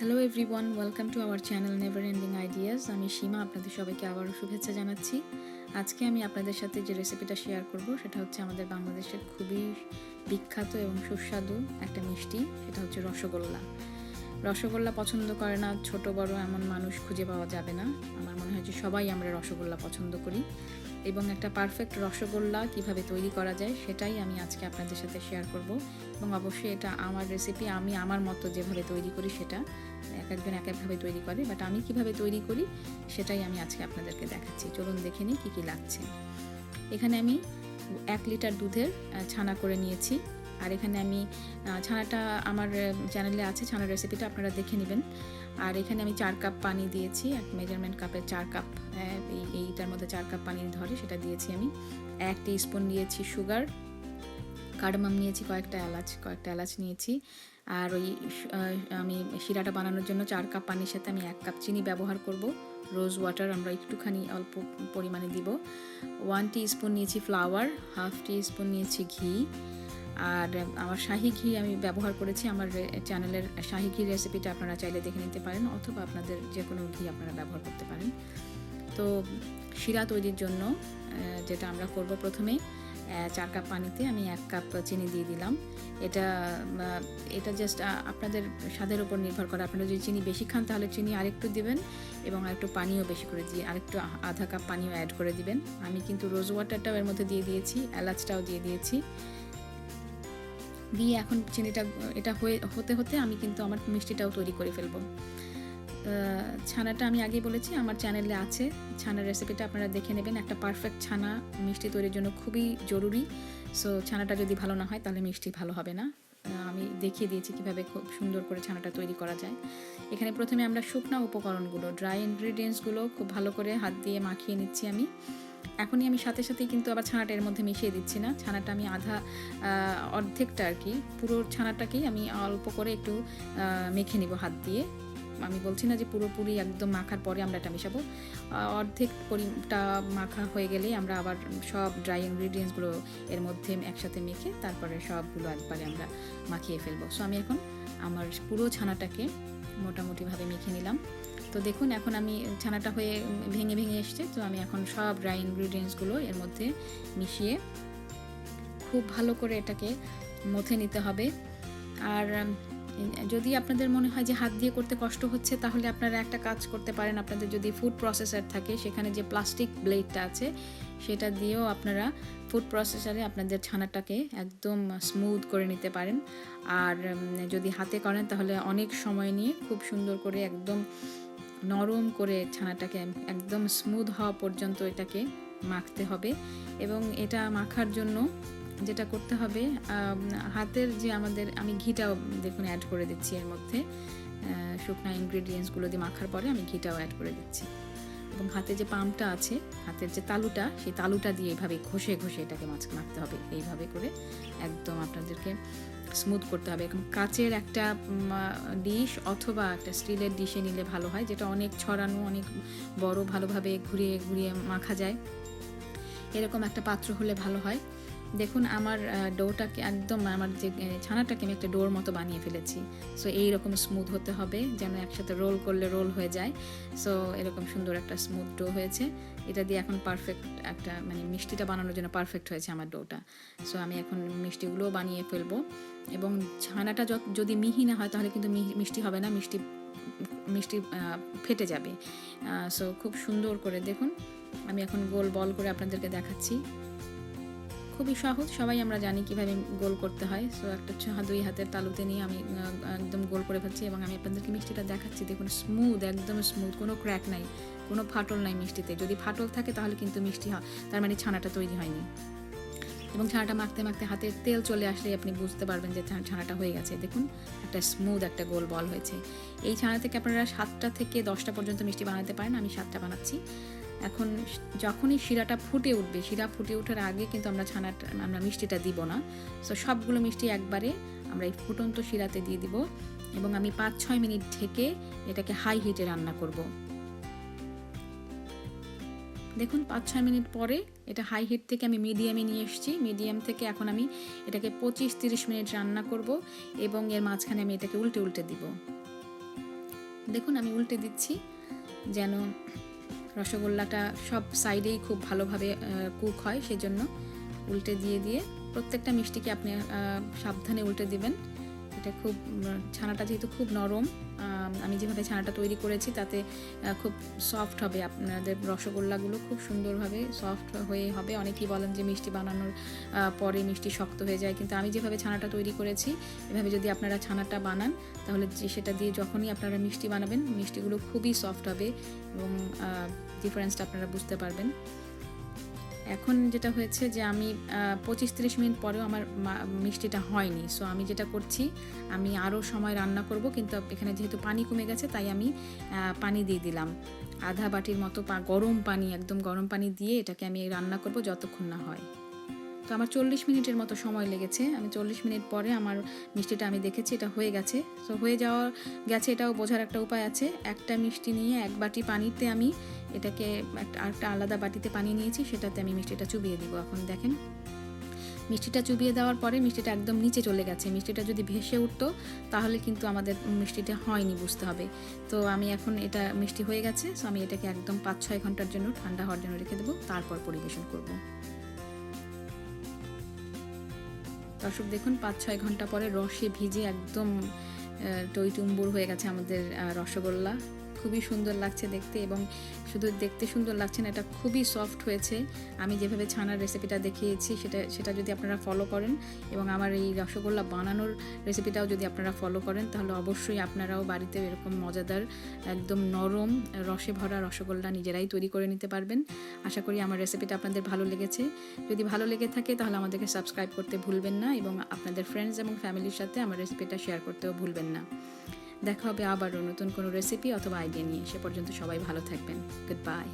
Hello everyone welcome to our channel never ending ideas আমি সীমা, আপনাদের সবাইকে আবারও শুভেচ্ছা জানাচ্ছি। আজকে আমি আপনাদের সাথে যে রেসিপিটা শেয়ার করব, সেটা হচ্ছে আমাদের বাংলাদেশের খুবই বিখ্যাত এবং সুস্বাদু একটা মিষ্টি, সেটা হচ্ছে রসগোল্লা। রসগোল্লা পছন্দ করে না, ছোট বড় এমন মানুষ খুঁজে পাওয়া যাবে না। আমার মনে হয় যে সবাই আমরা রসগোল্লা পছন্দ করি। এবং একটা পারফেক্ট রসগোল্লা কীভাবে তৈরি করা যায় সেটাই আমি আজকে আপনাদের সাথে শেয়ার করব। এবং অবশ্যই এটা আমার রেসিপি আমি আমার মতো যেভাবে তৈরি করি সেটা এক একজন এক একভাবে তৈরি করে বাট আমি কীভাবে তৈরি করি সেটাই আমি আজকে আপনাদেরকে দেখাচ্ছি। চলুন দেখে নিই কী কী লাগছে। এখানে আমি এক লিটার দুধের ছানা করে নিয়েছি। আর এখানে আমি ছানাটা আমার চ্যানেলে আছে, ছানার রেসিপিটা আপনারা দেখে নেবেন। আর এখানে আমি চার কাপ পানি দিয়েছি, এক মেজারমেন্ট কাপের চার কাপ এই, এইটার মধ্যে চার কাপ পানি ধরে সেটা দিয়েছি আমি। এক স্পুন নিয়েছি সুগার কার্ডামাম নিয়েছি, কয়েকটা এলাচ কয়েকটা এলাচ নিয়েছি। আর ওই আমি শিরাটা বানানোর জন্য চার কাপ পানির সাথে আমি এক কাপ চিনি ব্যবহার করব। রোজ ওয়াটার আমরা একটুখানি অল্প পরিমাণে দিব। ওয়ান স্পুন নিয়েছি ফ্লাওয়ার হাফ স্পুন নিয়েছি ঘি আর আমার শাহি ঘি আমি ব্যবহার করেছি, আমার চ্যানেলের শাহি ঘি রেসিপিটা আপনারা চাইলে দেখে নিতে পারেন, অথবা আপনাদের যে কোনো ঘি আপনারা ব্যবহার করতে পারেন। তো শিরা তৈরির জন্য যেটা আমরা করব প্রথমে চার কাপ পানিতে আমি এক কাপ চিনি দিয়ে দিলাম। এটা এটা জাস্ট আপনাদের স্বাদের উপর নির্ভর করে। আপনারা যদি চিনি বেশি খান, তাহলে চিনি আরেকটু দিবেন এবং আরেকটু পানিও বেশি করে দিয়ে, আরেকটু আধা কাপ পানিও অ্যাড করে দিবেন। আমি কিন্তু রোজ ওয়াটারটাও এর মধ্যে দিয়ে দিয়েছি, এলাচটাও দিয়ে দিয়েছি। দিয়ে এখন চিনিটা, এটা হয়ে, হতে হতে আমি কিন্তু আমার মিষ্টিটাও তৈরি করে ফেলব। ছানাটা আমি আগেই বলেছি, আমার চ্যানেলে আছে। ছানার রেসিপিটা আপনারা দেখে নেবেন। একটা পারফেক্ট ছানা মিষ্টি তৈরির জন্য খুবই জরুরি। সো, ছানাটা যদি ভালো না হয়, তাহলে মিষ্টি ভালো হবে না। আমি দেখিয়ে দিয়েছি কীভাবে খুব সুন্দর করে ছানাটা তৈরি করা যায়। এখানে প্রথমে আমরা শুকনা উপকরণগুলো ড্রাই ইনগ্রিডিয়েন্টসগুলো খুব ভালো করে হাত দিয়ে মাখিয়ে নিচ্ছি আমি। এখনই আমি সাথে সাথেই কিন্তু আবার ছানাটা এর মধ্যে মিশিয়ে দিচ্ছি না। ছানাটা আমি আধা অর্ধেকটা আর কি, পুরো ছানাটাকেই আমি অল্প করে একটু মেখে নিব হাত দিয়ে। আমি বলছি না যে পুরোপুরি একদম মাখার পরে আমরা এটা মেশাবো। অর্ধেক পরিটা মাখা হয়ে গেলেই আমরা আবার সব ড্রাই ইনগ্রিডিয়েন্টসগুলো এর মধ্যে একসাথে মেখে তারপরে সবগুলো একবারে আমরা মাখিয়ে ফেলব। সো আমি এখন আমার পুরো ছানাটাকে মোটামুটিভাবে মেখে নিলাম। তো দেখুন, এখন আমি ছানাটা হয়ে ভেঙে ভেঙে এসছে, তো আমি এখন সব ড্রাই ইনগ্রিডিয়েন্টসগুলো এর মধ্যে মিশিয়ে খুব ভালো করে এটাকে মথে নিতে হবে। আর যদি আপনাদের মনে হয় যে হাত দিয়ে করতে কষ্ট হচ্ছে, তাহলে আপনারা একটা কাজ করতে পারেন। আপনাদের যদি ফুড প্রসেসার থাকে, সেখানে যে প্লাস্টিক ব্লেডটা আছে, সেটা দিয়েও আপনারা ফুড প্রসেসারে আপনাদের ছানাটাকে একদম স্মুথ করে নিতে পারেন। আর যদি হাতে করেন, তাহলে অনেক সময় নিয়ে খুব সুন্দর করে একদম নরম করে ছানাটাকে একদম স্মুথ হওয়া পর্যন্ত এটাকে মাখতে হবে এবং এটা মাখার জন্য যেটা করতে হবে হাতের যে আমাদের, আমি ঘিটাও দেখুন অ্যাড করে দিচ্ছি এর মধ্যে। শুকনা ইনগ্রেডিয়েন্টসগুলো দিয়ে মাখার পরে আমি ঘিটাও অ্যাড করে দিচ্ছি। এবং হাতে যে পাম্পটা আছে, হাতের যে তালুটা, সেই তালুটা দিয়ে এইভাবে ঘষে ঘষে এটাকে মাছ, মাখতে হবে। এইভাবে করে একদম আপনাদেরকে স্মুথ করতে হবে। এখন কাচের একটা ডিশ অথবা একটা স্টিলের ডিশে নিলে ভালো হয়, যেটা অনেক ছড়ানো, অনেক বড় ভালোভাবে ঘুরিয়ে ঘুরিয়ে মাখা যায়। এরকম একটা পাত্র হলে ভালো হয়। দেখুন, আমার ডোটাকে একদম, আমার যে ছানাটাকে আমি একটা ডোর মতো বানিয়ে ফেলেছি। সো এইরকম স্মুথ হতে হবে, যেন একসাথে রোল করলে রোল হয়ে যায়। সো এরকম সুন্দর একটা স্মুথ ডো হয়েছে। এটা দিয়ে এখন পারফেক্ট একটা মানে মিষ্টিটা বানানোর জন্য পারফেক্ট হয়েছে আমার ডোটা। সো আমি এখন মিষ্টিগুলোও বানিয়ে ফেলব। এবং ছানাটা যদি মিহি না হয়, তাহলে কিন্তু মিষ্টি হবে না, মিষ্টি মিষ্টি ফেটে যাবে। সো খুব সুন্দর করে দেখুন, আমি এখন গোল বল করে আপনাদেরকে দেখাচ্ছি। খুবই সহজ। সবাই আমরা জানি কীভাবে গোল করতে হয়। সো একটা দুই হাতের তালুতে নিয়ে আমি একদম গোল করে ফেলছি এবং আমি আপনাদেরকে মিষ্টিটা দেখাচ্ছি। দেখুন স্মুথ একদম স্মুথ কোনো ক্র্যাক নাই, কোনো ফাটল নাই মিষ্টিতে। যদি ফাটল থাকে তাহলে কিন্তু মিষ্টি হয়, তার মানে ছানাটা তৈরি হয়নি। এবং ছানাটা মাখতে মাখতে হাতে তেল চলে আসলে আপনি বুঝতে পারবেন যে ছানাটা হয়ে গেছে। দেখুন, একটা স্মুথ একটা গোল বল হয়েছে। এই ছানা থেকে আপনারা সাতটা থেকে দশটা পর্যন্ত মিষ্টি বানাতে পারেন। আমি সাতটা বানাচ্ছি। এখন যখনই শিরাটা ফুটে উঠবে, শিরা ফুটে ওঠার আগে কিন্তু আমরা ছানাটা, আমরা মিষ্টিটা দিব না। সো সবগুলো মিষ্টি একবারে আমরা এই ফুটন্ত শিরাতে দিয়ে দিব এবং আমি পাঁচ ছয় মিনিট ঢেকে এটাকে হাই হিটে রান্না করব। দেখুন পাঁচ ছয় মিনিট পরে এটা হাই হিট থেকে আমি মিডিয়ামে নিয়ে এসেছি। মিডিয়াম থেকে এখন আমি এটাকে পঁচিশ তিরিশ মিনিট রান্না করব এবং এর মাঝখানে আমি এটাকে উল্টে উল্টে দিব। দেখুন, আমি উল্টে দিচ্ছি যেন রসগোল্লাটা সব সাইডেই খুব ভালোভাবে কুক হয়, সেজন্য উল্টে দিয়ে দিয়ে প্রত্যেকটা মিষ্টিকে আপনি সাবধানে উল্টে দিবেন। এটা খুব ছানাটা যেহেতু খুব নরম, আমি যেভাবে ছানাটা তৈরি করেছি তাতে খুব সফট হবে আপনাদের রসগোল্লাগুলো, খুব সুন্দরভাবে সফট হয়ে হবে। অনেকেই বলেন যে মিষ্টি বানানোর পরে মিষ্টি শক্ত হয়ে যায়, কিন্তু আমি যেভাবে ছানাটা তৈরি করেছি, এভাবে যদি আপনারা ছানাটা বানান, তাহলে সেটা দিয়ে যখনই আপনারা মিষ্টি বানাবেন, মিষ্টিগুলো খুবই সফট হবে এবং ডিফারেন্সটা আপনারা বুঝতে পারবেন। এখন যেটা হয়েছে যে আমি পঁচিশ তিরিশ মিনিট পরেও আমার মিষ্টিটা হয়নি। সো আমি যেটা করছি, আমি আরও সময় রান্না করব, কিন্তু এখানে যেহেতু পানি কমে গেছে, তাই আমি পানি দিয়ে দিলাম। আধা বাটির মতো গরম পানি, একদম গরম পানি দিয়ে এটাকে আমি রান্না করব যতক্ষণ না হয়। তো আমার চল্লিশ মিনিটের মতো সময় লেগেছে। আমি চল্লিশ মিনিট পরে আমার মিষ্টিটা আমি দেখেছি, এটা হয়ে গেছে। তো হয়ে যাওয়া গেছে এটাও বোঝার একটা উপায় আছে। একটা মিষ্টি নিয়ে এক বাটি পানিতে আমি এটাকে একটা, আরেকটা আলাদা বাটিতে পানি নিয়েছি, সেটাতে আমি মিষ্টিটা চুবিয়ে দিব। এখন দেখেন, মিষ্টিটা চুবিয়ে দেওয়ার পরে মিষ্টিটা একদম নিচে চলে গেছে। মিষ্টিটা যদি ভেসে উঠতো, তাহলে কিন্তু আমাদের মিষ্টিটা হয়নি, বুঝতে হবে। তো আমি এখন এটা, মিষ্টি হয়ে গেছে সো আমি এটাকে একদম পাঁচ ছয় ঘণ্টার জন্য, ঠান্ডা হওয়ার জন্য রেখে দেবো, তারপর পরিবেশন করব। দর্শক দেখুন পাঁচ ছয় ঘণ্টা পরে রসে ভিজে একদম টইটুম্বুর হয়ে গেছে আমাদের রসগোল্লা। খুবই সুন্দর লাগছে দেখতে এবং শুধু দেখতে সুন্দর লাগছে না, এটা খুবই সফট হয়েছে। আমি যেভাবে ছানার রেসিপিটা দেখিয়েছি, সেটা সেটা যদি আপনারা ফলো করেন এবং আমার এই রসগোল্লা বানানোর রেসিপিটাও যদি আপনারা ফলো করেন, তাহলে অবশ্যই আপনারাও বাড়িতে এরকম মজাদার, একদম নরম রসে ভরা রসগোল্লা নিজেরাই তৈরি করে নিতে পারবেন। আশা করি আমার রেসিপিটা আপনাদের ভালো লেগেছে। যদি ভালো লেগে থাকে, তাহলে আমাদেরকে সাবস্ক্রাইব করতে ভুলবেন না এবং আপনাদের ফ্রেন্ডস এবং ফ্যামিলির সাথে আমার রেসিপিটা শেয়ার করতেও ভুলবেন না। দেখা হবে আবারও নতুন কোনো রেসিপি অথবা আইডিয়া নিয়ে। সে পর্যন্ত সবাই ভালো থাকবেন। Good bye